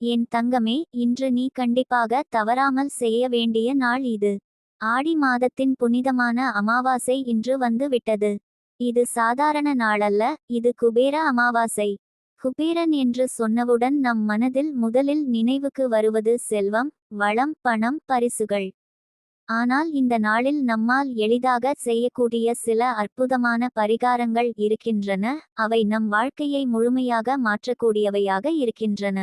என் தங்கமே இன்று நீ கண்டிப்பாக தவறாமல் செய்ய வேண்டிய நாள் இது. ஆடி மாதத்தின் புனிதமான அமாவாசை இன்று வந்து விட்டது இது சாதாரண நாளல்ல இது குபேர அமாவாசை. குபேரன் என்று சொன்னவுடன் நம் மனதில் முதலில் நினைவுக்கு வருவது செல்வம் வளம் பணம் பரிசுகள். ஆனால் இந்த நாளில் நம்மால் எளிதாக செய்யக்கூடிய சில அற்புதமான பரிகாரங்கள் இருக்கின்றன அவை நம் வாழ்க்கையை முழுமையாக மாற்றக்கூடியவையாக இருக்கின்றன.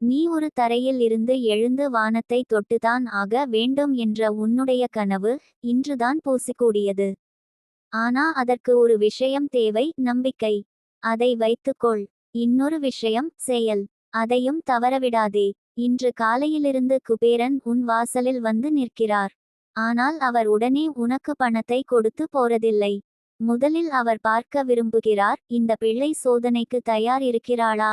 நீ ஒரு தரையில் இருந்து எழுந்து வானத்தை தொட்டுதான் ஆக வேண்டும் என்ற உன்னுடைய கனவு இன்றுதான் பூசிக்கூடியது. ஆனா அதற்கு ஒரு விஷயம் தேவை நம்பிக்கை. அதை வைத்துக்கொள். இன்னொரு விஷயம் செயல். அதையும் தவறவிடாதே. இன்று காலையிலிருந்து குபேரன் உன் வாசலில் வந்து நிற்கிறார். ஆனால் அவர் உடனே உனக்கு பணத்தை கொடுத்து போறதில்லை. முதலில் அவர் பார்க்க விரும்புகிறார் இந்த பிள்ளை சோதனைக்கு தயார் இருக்கிறாளா?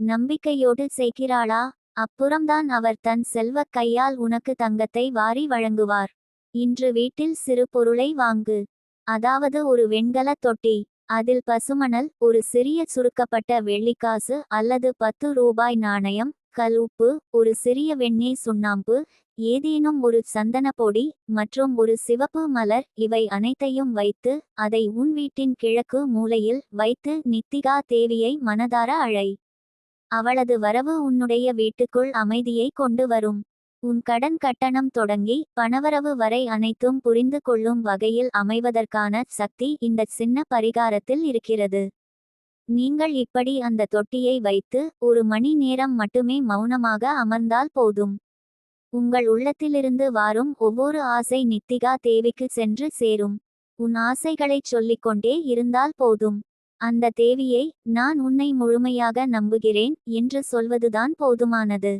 நம்பிக்கையோடு செய்கிறாளா? அப்புறம்தான் அவர் தன் செல்வக் கையால் உனக்கு தங்கத்தை வாரி வழங்குவார். இன்று வீட்டில் சிறு பொருளை வாங்கு. அதாவது ஒரு வெண்கல தொட்டி. அதில் பசுமணல் ஒரு சிறிய சுருக்கப்பட்ட வெள்ளிக்காசு அல்லது பத்து ரூபாய் நாணயம் கல் உப்பு ஒரு சிறிய வெண்ணெய் சுண்ணாம்பு ஏதேனும் ஒரு சந்தன பொடி மற்றும் ஒரு சிவப்பு மலர் இவை அனைத்தையும் வைத்து அதை உன் வீட்டின் கிழக்கு மூலையில் வைத்து நித்திகா தேவியை மனதார அழை. அவளது வரவு உன்னுடைய வீட்டுக்குள் அமைதியை கொண்டு வரும். உன் கடன் கட்டணம் தொடங்கி பணவரவு வரை அனைத்தும் புரிந்து கொள்ளும் வகையில் அமைவதற்கான சக்தி இந்த சின்ன பரிகாரத்தில் இருக்கிறது. நீங்கள் இப்படி அந்த தொட்டியை வைத்து ஒரு மணி நேரம் மட்டுமே மௌனமாக அமர்ந்தால் போதும். உங்கள் உள்ளத்திலிருந்து வாரும் ஒவ்வொரு ஆசை நித்திகா தேவிக்கு சென்று சேரும். உன் ஆசைகளைச் சொல்லிக்கொண்டே இருந்தால் போதும். அந்த தேவியை நான் உன்னை முழுமையாக நம்புகிறேன் என்று சொல்வதுதான் போதுமானது.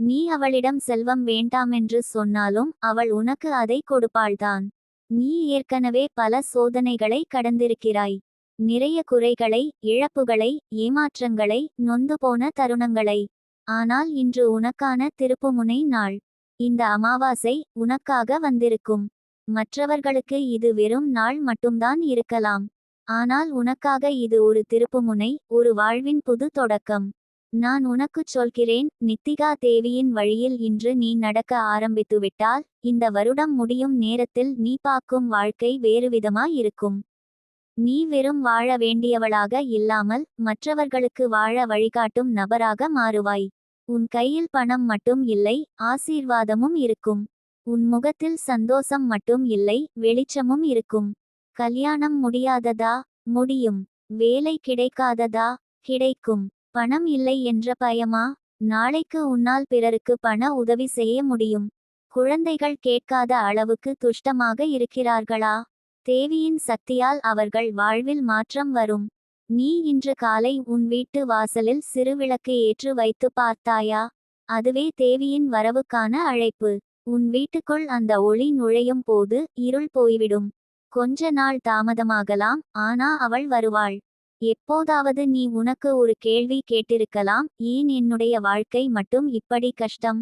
நீ அவளிடம் செல்வம் வேண்டாமென்று சொன்னாலும் அவள் உனக்கு அதை கொடுப்பாள்தான். நீ ஏற்கனவே பல சோதனைகளை கடந்திருக்கிறாய். நிறைய குறைகளை இழப்புகளை ஏமாற்றங்களை நொந்து போன தருணங்களை. ஆனால் இன்று உனக்கான திருப்புமுனை நாள். இந்த அமாவாசை உனக்காக வந்திருக்கும். மற்றவர்களுக்கு இது வெறும் நாள் மட்டும்தான் இருக்கலாம். ஆனால் உனக்காக இது ஒரு திருப்புமுனை ஒரு வாழ்வின் புது தொடக்கம். நான் உனக்குச் சொல்கிறேன் நித்திகா தேவியின் வழியில் இன்று நீ நடக்க ஆரம்பித்துவிட்டால் இந்த வருடம் முடியும் நேரத்தில் நீ பார்க்கும் வாழ்க்கை வேறுவிதமாய் இருக்கும். நீ வெறும் வாழ வேண்டியவளாக இல்லாமல் மற்றவர்களுக்கு வாழ வழிகாட்டும் நபராக மாறுவாய். உன் கையில் பணம் மட்டும் இல்லை ஆசீர்வாதமும் இருக்கும். உன் முகத்தில் சந்தோஷம் மட்டும் இல்லை வெளிச்சமும் இருக்கும். கல்யாணம் முடியாததா? முடியும். வேலை கிடைக்காததா? கிடைக்கும். பணம் இல்லை என்ற பயமா? நாளைக்கு உன்னால் பிறருக்கு பண உதவி செய்ய முடியும். குழந்தைகள் கேட்காத அளவுக்கு துஷ்டமாக இருக்கிறார்களா? தேவியின் சக்தியால் அவர்கள் வாழ்வில் மாற்றம் வரும். நீ இன்று காலை உன் வீட்டு வாசலில் சிறுவிளக்கு ஏற்று வைத்து பார்த்தாயா? அதுவே தேவியின் வரவுக்கான அழைப்பு. உன் வீட்டுக்குள் அந்த ஒளி நுழையும் போது இருள் போய்விடும். கொஞ்ச நாள் தாமதமாகலாம் ஆனா அவள் வருவாள். எப்போதாவது நீ உனக்கு ஒரு கேள்வி கேட்டிருக்கலாம் ஏன் என்னுடைய வாழ்க்கை மட்டும் இப்படி கஷ்டம்?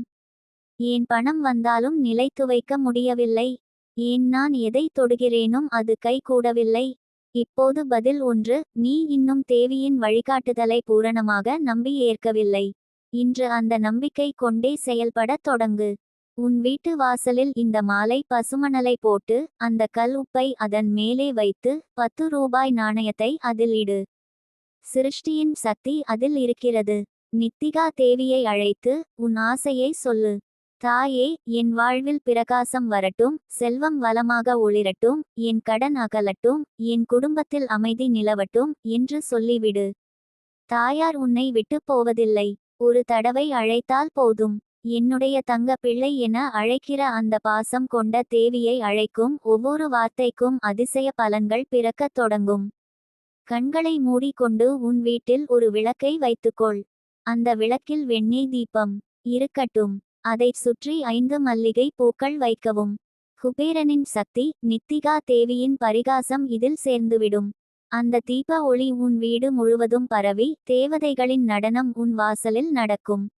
ஏன் பணம் வந்தாலும் நிலைத்து வைக்க முடியவில்லை? ஏன் நான் எதை தொடுகிறேனும் அது கை கூடவில்லை? இப்போது பதில் ஒன்று நீ இன்னும் தேவியின் வழிகாட்டுதலை பூரணமாக நம்பி ஏற்கவில்லை. இன்று அந்த நம்பிக்கை கொண்டே செயல்படத் தொடங்கு. உன் வீட்டு வாசலில் இந்த மாலை பசுமணலை போட்டு அந்த கல் உப்பை அதன் மேலே வைத்து பத்து ரூபாய் நாணயத்தை அதில் இடு. சிருஷ்டியின் சக்தி அதில் இருக்கிறது. நித்திகா தேவியை அழைத்து உன் ஆசையை சொல்லு. தாயே என் வாழ்வில் பிரகாசம் வரட்டும் செல்வம் வளமாக ஒளிரட்டும் என் கடன் அகலட்டும் என் குடும்பத்தில் அமைதி நிலவட்டும் என்று சொல்லிவிடு. தாயார் உன்னை விட்டு போவதில்லை. ஒரு தடவை அழைத்தால் போதும். என்னுடைய தங்க பிள்ளை என அழைக்கிற அந்த பாசம் கொண்ட தேவியை அழைக்கும் ஒவ்வொரு வார்த்தைக்கும் அதிசய பலன்கள் பிறக்கத் தொடங்கும். கண்களை மூடிக்கொண்டு உன் வீட்டில் ஒரு விளக்கை வைத்துக்கொள். அந்த விளக்கில் வெண்ணெய் தீபம் இருக்கட்டும். அதைச் சுற்றி ஐந்து மல்லிகை பூக்கள் வைக்கவும். குபேரனின் சக்தி நித்திகா தேவியின் பரிகாசம் இதில் சேர்ந்துவிடும். அந்த தீப ஒளி உன் வீடு முழுவதும் பரவி தேவதைகளின் நடனம் உன் வாசலில் நடக்கும்.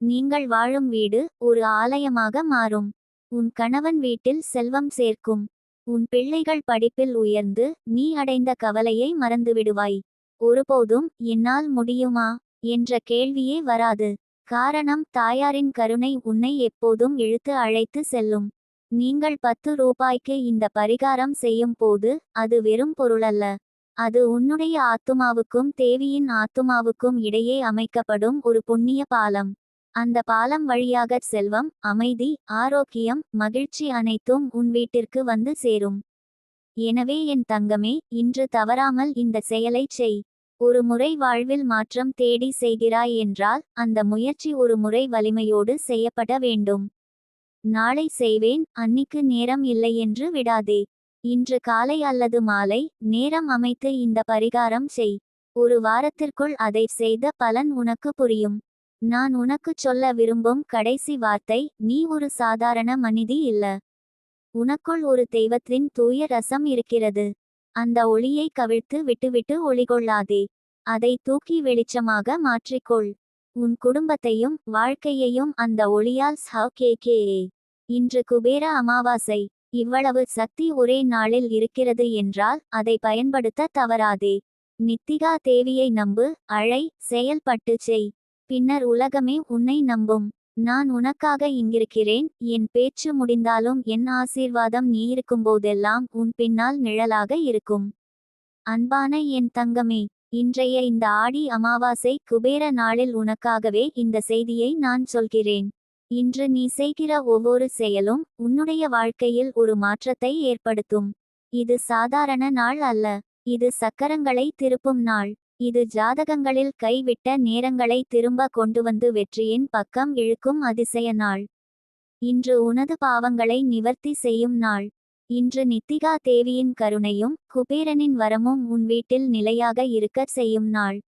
நீங்கள் வாழும் வீடு ஒரு ஆலயமாக மாறும். உன் கணவன் வீட்டில் செல்வம் சேர்க்கும். உன் பிள்ளைகள் படிப்பில் உயர்ந்து நீ அடைந்த கவலையை மறந்துவிடுவாய். ஒருபோதும் என்னால் முடியுமா? என்ற கேள்வியே வராது. காரணம் தாயாரின் கருணை உன்னை எப்போதும் இழுத்து அழைத்து செல்லும். நீங்கள் பத்து ரூபாய்க்கு இந்த பரிகாரம் செய்யும் போது அது வெறும் பொருளல்ல. அது உன்னுடைய ஆத்துமாவுக்கும் தேவியின் ஆத்துமாவுக்கும் இடையே அமைக்கப்படும் ஒரு புண்ணிய பாலம். அந்த பாலம் வழியாக செல்வம் அமைதி ஆரோக்கியம் மகிழ்ச்சி அனைத்தும் உன் வீட்டிற்கு வந்து சேரும். எனவே என் தங்கமே இன்று தவறாமல் இந்த செயலை செய். ஒரு முறை வாழ்வில் மாற்றம் தேடி செய்கிறாய் என்றால் அந்த முயற்சி ஒரு முறை வலிமையோடு செய்யப்பட வேண்டும். நாளை செய்வேன் அன்னிக்கு நேரம் இல்லை என்று விடாதே. இன்று காலை அல்லது மாலை நேரம் அமைத்து இந்த பரிகாரம் செய். ஒரு வாரத்திற்குள் அதை செய்த பலன் உனக்கு புரியும். நான் உனக்குச் சொல்ல விரும்பும் கடைசி வார்த்தை நீ ஒரு சாதாரண மனிதி இல்ல. உனக்குள் ஒரு தெய்வத்தின் தூய ரசம் இருக்கிறது. அந்த ஒளியை கவிழ்த்து விட்டுவிட்டு ஒளிகொள்ளாதே. அதை தூக்கி வெளிச்சமாக மாற்றிக்கொள். உன் குடும்பத்தையும் வாழ்க்கையையும் அந்த ஒளியால் கே இன்று குபேர அமாவாசை. இவ்வளவு சக்தி ஒரே நாளில் இருக்கிறது என்றால் அதை பயன்படுத்த தவறாதே. நித்திகா தேவியை நம்பு அழை செயல்பட்டு செய். பின்னர் உலகமே உன்னை நம்பும். நான் உனக்காக இங்கிருக்கிறேன். என் பேச்சு முடிந்தாலும் என் ஆசீர்வாதம் நீ இருக்கும்போதெல்லாம் உன் பின்னால் நிழலாக இருக்கும். அன்பான என் தங்கமே இன்றைய இந்த ஆடி அமாவாசை குபேர நாளில் உனக்காகவே இந்த செய்தியை நான் சொல்கிறேன். இன்று நீ செய்கிற ஒவ்வொரு செயலும் உன்னுடைய வாழ்க்கையில் ஒரு மாற்றத்தை ஏற்படுத்தும். இது சாதாரண நாள் அல்ல. இது சக்கரங்களை திருப்பும் நாள். இது ஜாதகங்களில் கைவிட்ட நேரங்களை திரும்ப கொண்டு வந்து வெற்றியின் பக்கம் இழுக்கும் அதிசய நாள். இன்று உனது பாவங்களை நிவர்த்தி செய்யும் நாள். இன்று நித்திகா தேவியின் கருணையும் குபேரனின் வரமும் உன் வீட்டில் நிலையாக இருக்க செய்யும் நாள்.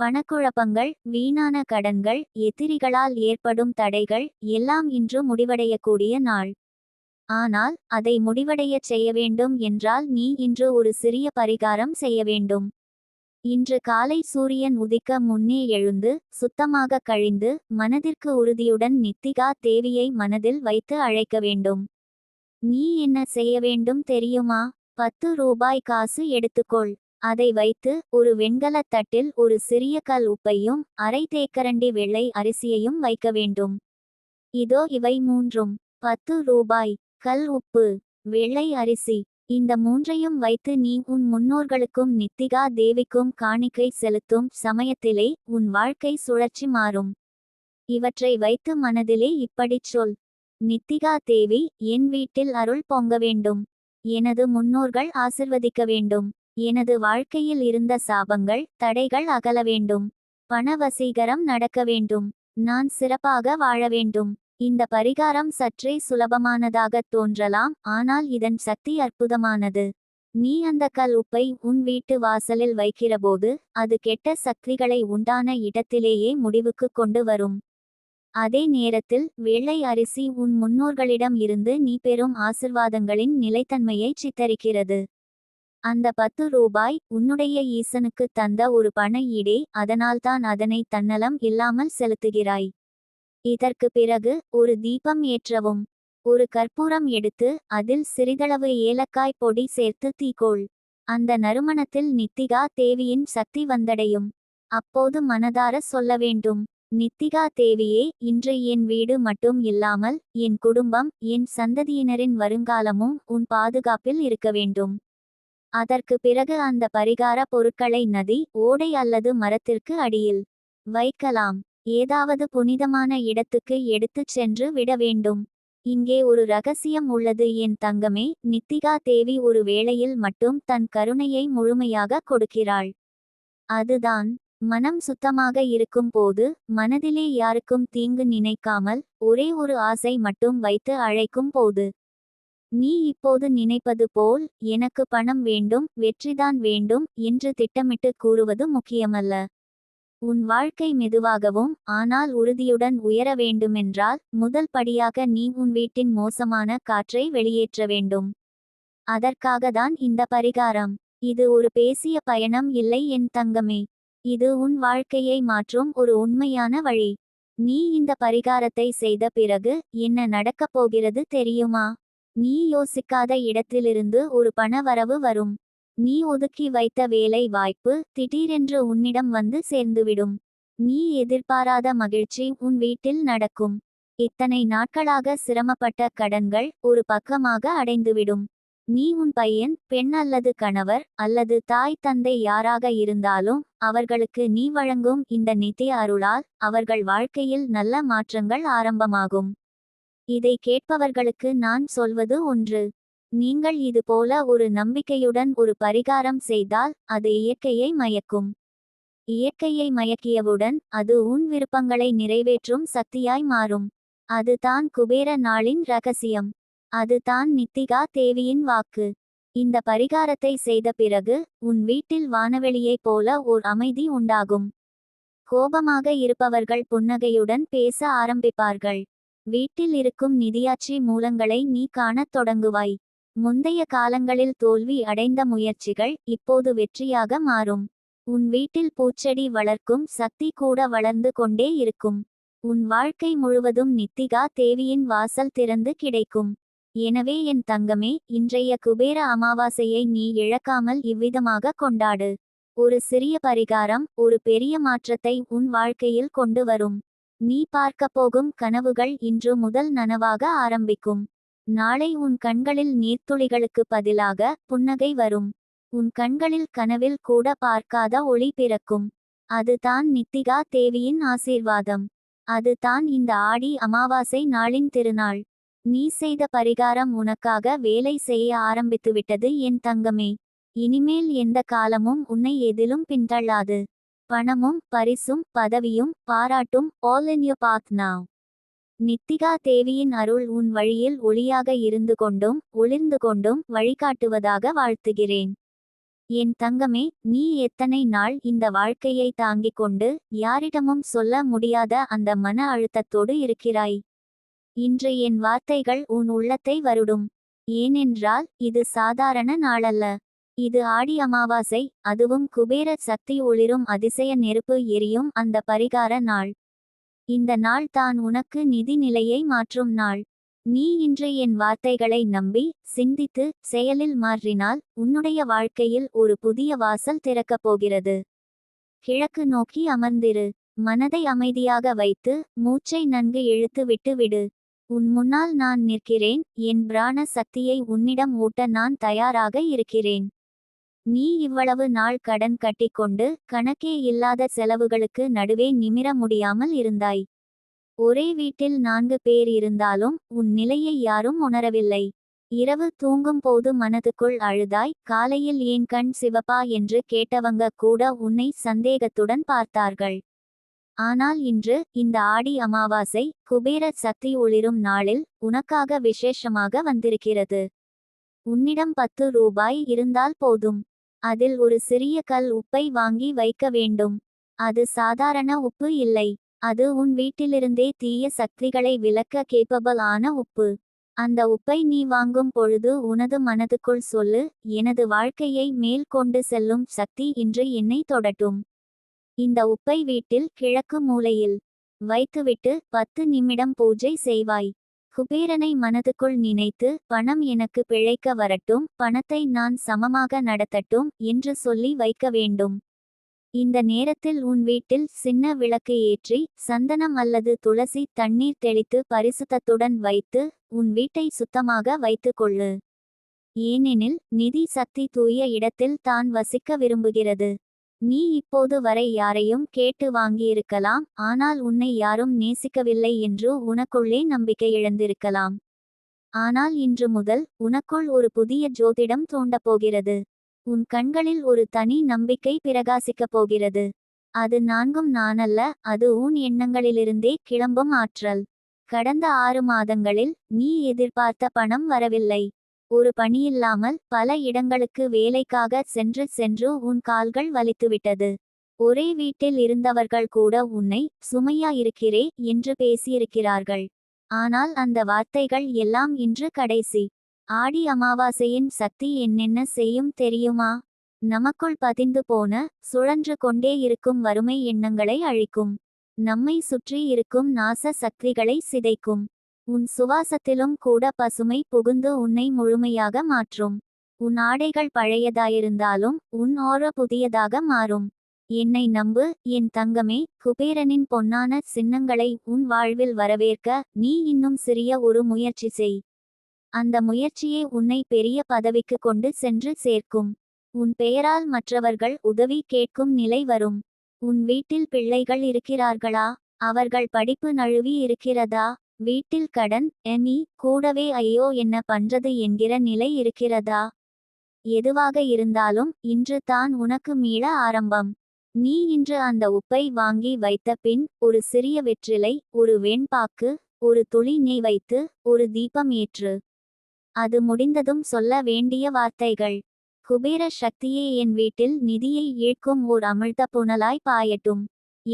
பணக்குழப்பங்கள் வீணான கடன்கள் எதிரிகளால் ஏற்படும் தடைகள் எல்லாம் இன்று முடிவடையக்கூடிய நாள். ஆனால் அதை முடிவடையச் செய்ய வேண்டும் என்றால் நீ இன்று ஒரு சிறிய பரிகாரம் செய்ய வேண்டும். இன்று காலை சூரியன் உதிக்க முன்னே எழுந்து சுத்தமாக கழிந்து மனதிற்கு உறுதியுடன் நித்திகா தேவியை மனதில் வைத்து அழைக்க வேண்டும். நீ என்ன செய்ய வேண்டும் தெரியுமா? பத்து ரூபாய் காசு எடுத்துக்கொள். அதை வைத்து ஒரு வெண்கலத் தட்டில் ஒரு சிறிய கல் உப்பையும் அரை தேக்கரண்டி வெள்ளை அரிசியையும் வைக்க வேண்டும். இதோ இவை மூன்றும். பத்து ரூபாய். கல் உப்பு. வெள்ளை அரிசி. இந்த மூன்றையும் வைத்து நீ உன் முன்னோர்களுக்கும் நித்திகா தேவிக்கும் காணிக்கை செலுத்தும் சமயத்திலே உன் வாழ்க்கை சுழற்சி மாறும். இவற்றை வைத்து மனதிலே இப்படிச் சொல். நித்திகா தேவி என் வீட்டில் அருள் பொங்க வேண்டும். எனது முன்னோர்கள் ஆசிர்வதிக்க வேண்டும். எனது வாழ்க்கையில் இருந்த சாபங்கள் தடைகள் அகல வேண்டும். பண வசீகரம் நடக்க வேண்டும். நான் சிறப்பாக வாழ வேண்டும். இந்த பரிகாரம் சற்றே சுலபமானதாகத் தோன்றலாம் ஆனால் இதன் சக்தி அற்புதமானது. நீ அந்த கல் உப்பை உன் வீட்டு வாசலில் வைக்கிறபோது அது கெட்ட சக்திகளை உண்டான இடத்திலேயே முடிவுக்கு கொண்டு வரும். அதே நேரத்தில் வெள்ளை அரிசி உன் முன்னோர்களிடம் இருந்து நீ பெறும் ஆசிர்வாதங்களின் நிலைத்தன்மையை சித்தரிக்கிறது. அந்த பத்து ரூபாய் உன்னுடைய ஈசனுக்கு தந்த ஒரு பண ஈடே அதனால்தான் அதனை தன்னலம் இல்லாமல் செலுத்துகிறாய். இதற்கு பிறகு ஒரு தீபம் ஏற்றவும். ஒரு கற்பூரம் எடுத்து அதில் சிறிதளவு ஏலக்காய் பொடி சேர்த்து தீக்கோள் அந்த நறுமணத்தில் நித்திகா தேவியின் சக்தி வந்தடையும். அப்போது மனதார சொல்ல வேண்டும் நித்திகா தேவியே இன்று என் வீடு மட்டும் இல்லாமல் என் குடும்பம் என் சந்ததியினரின் வருங்காலமும் உன் பாதுகாப்பில் இருக்க வேண்டும். அதற்கு பிறகு அந்த பரிகார பொருட்களை நதி ஓடை அல்லது மரத்திற்கு அடியில் வைக்கலாம். ஏதாவது புனிதமான இடத்துக்கு எடுத்துச் சென்று விட வேண்டும். இங்கே ஒரு ரகசியம் உள்ளது. என் தங்கமே நித்திகா தேவி ஒரு வேளையில் மட்டும் தன் கருணையை முழுமையாக கொடுக்கிறாள். அதுதான் மனம் சுத்தமாக இருக்கும் போது மனதிலே யாருக்கும் தீங்கு நினைக்காமல் ஒரே ஒரு ஆசை மட்டும் வைத்து அழைக்கும் போது. நீ இப்போது நினைப்பது போல் எனக்கு பணம் வேண்டும் வெற்றிதான் வேண்டும் என்று திட்டமிட்டு கூறுவது முக்கியமல்ல. உன் வாழ்க்கை மெதுவாகவும் ஆனால் உறுதியுடன் உயர வேண்டுமென்றால் முதல் படியாக நீ உன் வீட்டின் மோசமான காற்றை வெளியேற்ற வேண்டும். அதற்காகத்தான் இந்த பரிகாரம். இது ஒரு பேசிய பயணம் இல்லை என் தங்கமே. இது உன் வாழ்க்கையை மாற்றும் ஒரு உண்மையான வழி. நீ இந்த பரிகாரத்தை செய்த பிறகு என்ன நடக்கப் போகிறது தெரியுமா? நீ யோசிக்காத இடத்திலிருந்து ஒரு பண வரவு வரும். நீ ஒதுக்கி வைத்த வேலை வாய்ப்பு திடீரென்று உன்னிடம் வந்து சேர்ந்துவிடும். நீ எதிர்பாராத மகிழ்ச்சி உன் வீட்டில் நடக்கும். இத்தனை நாட்களாக சிரமப்பட்ட கடன்கள் ஒரு பக்கமாக அடைந்துவிடும். நீ உன் பையன் பெண் அல்லது கணவர் அல்லது தாய் தந்தை யாராக இருந்தாலும் அவர்களுக்கு நீ வழங்கும் இந்த நிதி அருளால் அவர்கள் வாழ்க்கையில் நல்ல மாற்றங்கள் ஆரம்பமாகும். இதை கேட்பவர்களுக்கு நான் சொல்வது ஒன்று நீங்கள் இது போல ஒரு நம்பிக்கையுடன் ஒரு பரிகாரம் செய்தால் அது இயற்கையை மயக்கும். இயற்கையை மயக்கியவுடன் அது உன் விருப்பங்களை நிறைவேற்றும் சக்தியாய் மாறும். அது தான் குபேர நாளின் ரகசியம். அது தான் நித்திகா தேவியின் வாக்கு. இந்த பரிகாரத்தை செய்த பிறகு உன் வீட்டில் வானவெளியைப் போல ஓர் அமைதி உண்டாகும். கோபமாக இருப்பவர்கள் புன்னகையுடன் பேச ஆரம்பிப்பார்கள். வீட்டில் இருக்கும் நிதியாட்சி மூலங்களை நீ காணத் தொடங்குவாய். முந்தைய காலங்களில் தோல்வி அடைந்த முயற்சிகள் இப்போது வெற்றியாக மாறும். உன் வீட்டில் பூச்செடி வளர்க்கும் சக்தி கூட வளர்ந்து கொண்டே இருக்கும். உன் வாழ்க்கை முழுவதும் நித்திகா தேவியின் வாசல் திறந்து கிடைக்கும். எனவே என் தங்கமே இன்றைய குபேர அமாவாசையை நீ இழக்காமல் இவ்விதமாக கொண்டாடு. ஒரு சிறிய பரிகாரம் ஒரு பெரிய மாற்றத்தை உன் வாழ்க்கையில் கொண்டு வரும். நீ பார்க்கப் போகும் கனவுகள் இன்று முதல் நனவாக ஆரம்பிக்கும். நாளை உன் கண்களில் நீர்த்துளிகளுக்கு பதிலாக புன்னகை வரும். உன் கண்களில் கனவில் கூட பார்க்காத ஒளி பிறக்கும். அதுதான் நித்திகா தேவியின் ஆசீர்வாதம். அது தான் இந்த ஆடி அமாவாசை நாளின் திருநாள். நீ செய்த பரிகாரம் உனக்காக வேலை செய்ய ஆரம்பித்துவிட்டது என் தங்கமே. இனிமேல் எந்த காலமும் உன்னை எதிலும் பின்தள்ளாது. பணமும் பரிசும் பதவியும் பாராட்டும் all in you path now Nithika தேவியின் அருள் உன் வழியில் ஒளியாக இருந்து கொண்டும் ஒளிர்ந்து கொண்டும் வழிகாட்டுவதாக வாழ்த்துகிறேன். என் தங்கமே நீ எத்தனை நாள் இந்த வாழ்க்கையை தாங்கிக் கொண்டு யாரிடமும் சொல்ல முடியாத அந்த மன அழுத்தத்தோடு இருக்கிறாய்? இன்று என் வார்த்தைகள் உன் உள்ளத்தை வருடும். ஏனென்றால் இது சாதாரண நாளல்ல. இது ஆடி அமாவாசை அதுவும் குபேர சக்தி ஒளிரும் அதிசய நெருப்பு எரியும் அந்த பரிகார நாள். இந்த நாள் தான் உனக்கு நிதி நிலையை மாற்றும் நாள். நீ இன்று என் வார்த்தைகளை நம்பி சிந்தித்து செயலில் மாற்றினால் உன்னுடைய வாழ்க்கையில் ஒரு புதிய வாசல் திறக்கப் போகிறது. கிழக்கு நோக்கி அமர்ந்திரு. மனதை அமைதியாக வைத்து மூச்சை நன்கு இழுத்து விட்டு விடு. உன் முன்னால் நான் நிற்கிறேன். என் பிராண சக்தியை உன்னிடம் ஊட்ட நான் தயாராக இருக்கிறேன். நீ இவ்வளவு நாள் கடன் கட்டிக்கொண்டு கணக்கே இல்லாத செலவுகளுக்கு நடுவே நிமிர முடியாமல் இருந்தாய். ஒரே வீட்டில் நான்கு பேர் இருந்தாலும் உன் நிலையை யாரும் உணரவில்லை. இரவு தூங்கும் போது மனதுக்குள் அழுதாய் காலையில் ஏன் கண் சிவப்பா என்று கேட்டவங்க கூட உன்னை சந்தேகத்துடன் பார்த்தார்கள். ஆனால் இன்று இந்த ஆடி அமாவாசை குபேர சக்தி ஒளிரும் நாளில் உனக்காக விசேஷமாக வந்திருக்கிறது. உன்னிடம் பத்து ரூபாய் இருந்தால் போதும். அதில் ஒரு சிறிய கல் உப்பை வாங்கி வைக்க வேண்டும். அது சாதாரண உப்பு இல்லை. அது உன் வீட்டிலிருந்தே தீய சக்திகளை விளக்க கேப்பபல் ஆன உப்பு. அந்த உப்பை நீ வாங்கும் பொழுது உனது மனதுக்குள் சொல்லு எனது வாழ்க்கையை மேல் கொண்டு செல்லும் சக்தி இன்று என்னை தொடட்டும். இந்த உப்பை வீட்டில் கிழக்கு மூலையில் வைத்துவிட்டு பத்து நிமிடம் பூஜை செய்வாய். குபேரனை மனதுக்குள் நினைத்து பணம் எனக்கு பிழைக்க வரட்டும் பணத்தை நான் சமமாக நடத்தட்டும் என்று சொல்லி வைக்க வேண்டும். இந்த நேரத்தில் உன் வீட்டில் சின்ன விளக்கு ஏற்றி சந்தனம் அல்லது துளசி தண்ணீர் தெளித்து பரிசுத்தத்துடன் வைத்து உன் வீட்டை சுத்தமாக வைத்து கொள்ளு. ஏனெனில் நிதி சக்தி தூய இடத்தில் தான் வசிக்க விரும்புகிறது. நீ இப்போது வரை யாரையும் கேட்டு வாங்கியிருக்கலாம் ஆனால் உன்னை யாரும் நேசிக்கவில்லை என்று உனக்குள்ளே நம்பிக்கை இழந்திருக்கலாம். ஆனால் இன்று முதல் உனக்குள் ஒரு புதிய ஜோதிடம் தோண்டப்போகிறது. உன் கண்களில் ஒரு தனி நம்பிக்கை பிரகாசிக்கப் போகிறது. அது நான்கும் நானல்ல அது உன் எண்ணங்களிலிருந்தே கிளம்பும் ஆற்றல். கடந்த ஆறு மாதங்களில் நீ எதிர்பார்த்த பணம் வரவில்லை. ஒரு பணியில்லாமல் பல இடங்களுக்கு வேலைக்காக சென்று சென்று உன் கால்கள் வலித்துவிட்டது. ஒரே வீட்டில் இருந்தவர்கள் கூட உன்னை சுமையா இருக்கிறே என்று பேசியிருக்கிறார்கள். ஆனால் அந்த வார்த்தைகள் எல்லாம் இன்று கடைசி. ஆடி அமாவாசையின் சக்தி என்னென்ன செய்யும் தெரியுமா? நமக்குள் பதிந்து போன சுழன்று கொண்டே இருக்கும் வறுமை எண்ணங்களை அழிக்கும். நம்மை சுற்றி இருக்கும் நாச சக்திகளை சிதைக்கும். உன் சுவாசத்திலும் கூட பசுமை புகுந்து உன்னை முழுமையாக மாற்றும். உன் ஆடைகள் பழையதாயிருந்தாலும் உன் ஓர புதியதாக மாறும். என்னை நம்பு என் தங்கமே குபேரனின் பொன்னான சின்னங்களை உன் வாழ்வில் வரவேற்க நீ இன்னும் சிறிய ஒரு முயற்சி செய். அந்த முயற்சியே உன்னை பெரிய பதவிக்கு கொண்டு சென்று சேர்க்கும். உன் பெயரால் மற்றவர்கள் உதவி கேட்கும் நிலை வரும். உன் வீட்டில் பிள்ளைகள் இருக்கிறார்களா? அவர்கள் படிப்பு நழுவி இருக்கிறதா? வீட்டில் கடன் எமி கூடவே ஐயோ என்ன பண்றது என்கிற நிலை இருக்கிறதா? எதுவாக இருந்தாலும் இன்று தான் உனக்கு மீள ஆரம்பம். நீ இன்று அந்த உப்பை வாங்கி வைத்த பின் ஒரு சிறிய வெற்றிலை ஒரு வெண்பாக்கு ஒரு துளி நெய் வைத்து ஒரு தீபம் ஏற்று. அது முடிந்ததும் சொல்ல வேண்டிய வார்த்தைகள். குபேர சக்தியே என் வீட்டில் நிதியை ஈழ்க்கும் ஓர் அமிழ்த புனலாய் பாயட்டும்.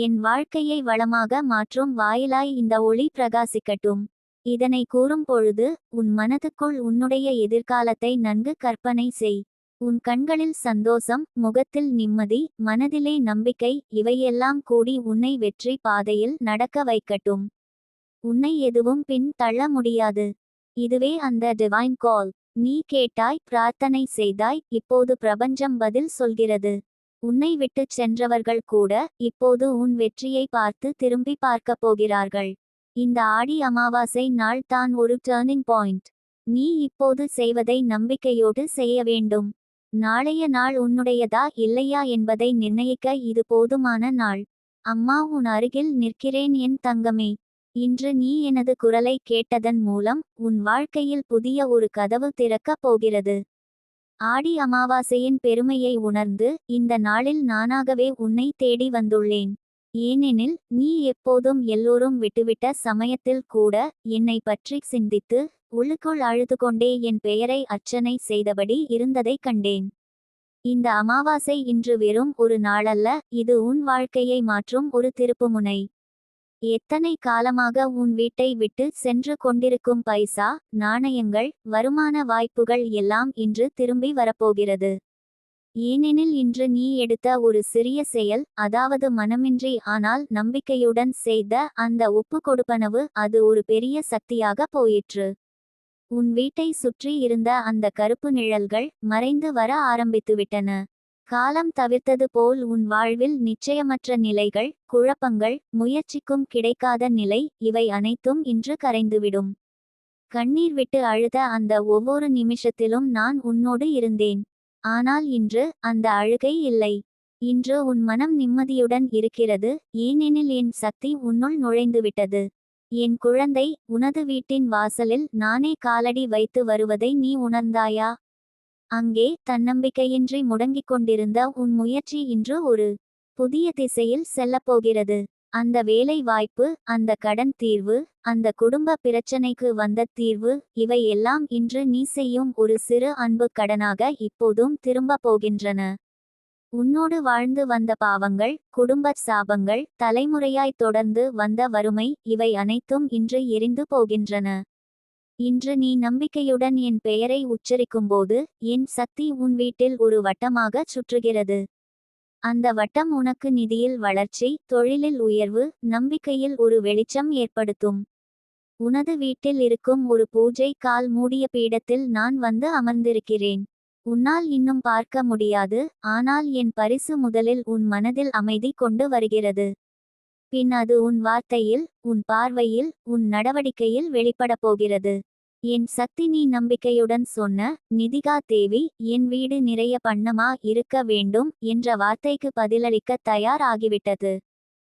என் வாழ்க்கையை வளமாக மாற்றும் வாயிலாய் இந்த ஒளி பிரகாசிக்கட்டும். இதனை கூறும் பொழுது உன் மனதுக்குள் உன்னுடைய எதிர்காலத்தை நன்கு கற்பனை செய். உன் கண்களில் சந்தோஷம் முகத்தில் நிம்மதி மனதிலே நம்பிக்கை இவையெல்லாம் கூடி உன்னை வெற்றி பாதையில் நடக்க வைக்கட்டும். உன்னை எதுவும் பின் தள்ள முடியாது. இதுவே அந்த டிவைன் கால் நீ கேட்டாய் பிரார்த்தனை செய்தாய் இப்போது பிரபஞ்சம் பதில் சொல்கிறது. உன்னை விட்டுச் சென்றவர்கள் கூட இப்போது உன் வெற்றியை பார்த்து திரும்பி பார்க்கப் போகிறார்கள். இந்த ஆடி அமாவாசை நாள் தான் ஒரு டேர்னிங் பாயிண்ட் நீ இப்போது செய்வதை நம்பிக்கையோடு செய்ய வேண்டும். நாளைய நாள் உன்னுடையதா இல்லையா என்பதை நிர்ணயிக்க இது போதுமான நாள். அம்மா உன் அருகில் நிற்கிறேன் என் தங்கமே. இன்று நீ எனது குரலை கேட்டதன் மூலம் உன் வாழ்க்கையில் புதிய ஒரு கதவு திறக்கப் போகிறது. ஆடி அமாவாசையின் பெருமையை உணர்ந்து இந்த நாளில் நானாகவே உன்னை தேடி வந்துள்ளேன். ஏனெனில் நீ எப்போதும் எல்லோரும் விட்டுவிட்ட சமயத்தில் கூட என்னை பற்றி சிந்தித்து உள்ளுக்குள் அழுது கொண்டே என் பெயரை அர்ச்சனை செய்தபடி இருந்ததைக் கண்டேன். இந்த அமாவாசை இன்று வெறும் ஒரு நாளல்ல இது உன் வாழ்க்கையை மாற்றும் ஒரு திருப்புமுனை எத்தனை காலமாக உன் வீட்டை விட்டு சென்று கொண்டிருக்கும் பைசா நாணயங்கள் வருமான வாய்ப்புகள் எல்லாம் இன்று திரும்பி வரப்போகிறது. ஏனெனில் இன்று நீ எடுத்த ஒரு சிறிய செயல் அதாவது மனமின்றி ஆனால் நம்பிக்கையுடன் செய்த அந்த உப்பு கொடுப்பனவு அது ஒரு பெரிய சக்தியாக போயிற்று. உன் வீட்டை சுற்றி இருந்த அந்த கருப்பு நிழல்கள் மறைந்து வர ஆரம்பித்துவிட்டன. காலம் தவிர்த்தது போல் உன் வாழ்வில் நிச்சயமற்ற நிலைகள் குழப்பங்கள் முயற்சிக்கும் கிடைக்காத நிலை இவை அனைத்தும் இன்று கரைந்துவிடும். கண்ணீர் விட்டு அழுத அந்த ஒவ்வொரு நிமிஷத்திலும் நான் உன்னோடு இருந்தேன். ஆனால் இன்று அந்த அழுகை இல்லை. இன்று உன் மனம் நிம்மதியுடன் இருக்கிறது ஏனெனில் என் சக்தி உன்னுள் நுழைந்துவிட்டது. என் குழந்தை உனது வீட்டின் வாசலில் நானே காலடி வைத்து வருவதை நீ உணர்ந்தாயா? அங்கே தன்னம்பிக்கையின்றி முடங்கிக் கொண்டிருந்த உன் முயற்சி இன்று ஒரு புதிய திசையில் செல்லப்போகிறது. அந்த வேலை வாய்ப்பு அந்த கடன் தீர்வு அந்த குடும்ப பிரச்சனைக்கு வந்த தீர்வு இவை எல்லாம் இன்று நீ செய்யும் ஒரு சிறு அன்பு கடனாக இப்போதும் திரும்ப போகின்றன. உன்னோடு வாழ்ந்து வந்த பாவங்கள் குடும்ப சாபங்கள் தலைமுறையாய் தொடர்ந்து வந்த வறுமை இவை அனைத்தும் இன்று எரிந்து போகின்றன. இன்று நீ நம்பிக்கையுடன் என் பெயரை உச்சரிக்கும்போது என் சக்தி உன் வீட்டில் ஒரு வட்டமாகச் சுற்றுகிறது. அந்த வட்டம் உனக்கு நிதியில் வளர்ச்சி தொழிலில் உயர்வு நம்பிக்கையில் ஒரு வெளிச்சம் ஏற்படுத்தும். உனது வீட்டில் இருக்கும் ஒரு பூஜை கால் மூடிய பீடத்தில் நான் வந்து அமர்ந்திருக்கிறேன். உன்னால் இன்னும் பார்க்க முடியாது ஆனால் என் பரிசு முதலில் உன் மனதில் அமைதி கொண்டு வருகிறது. பின் அது உன் வார்த்தையில் உன் பார்வையில் உன் நடவடிக்கையில் வெளிப்படப் போகிறது. என் சக்தி நீ நம்பிக்கையுடன் சொன்ன நிதிகா தேவி என் வீடு நிறைய பண்ணமா இருக்க வேண்டும் என்ற வார்த்தைக்கு பதிலளிக்க தயார் ஆகிவிட்டது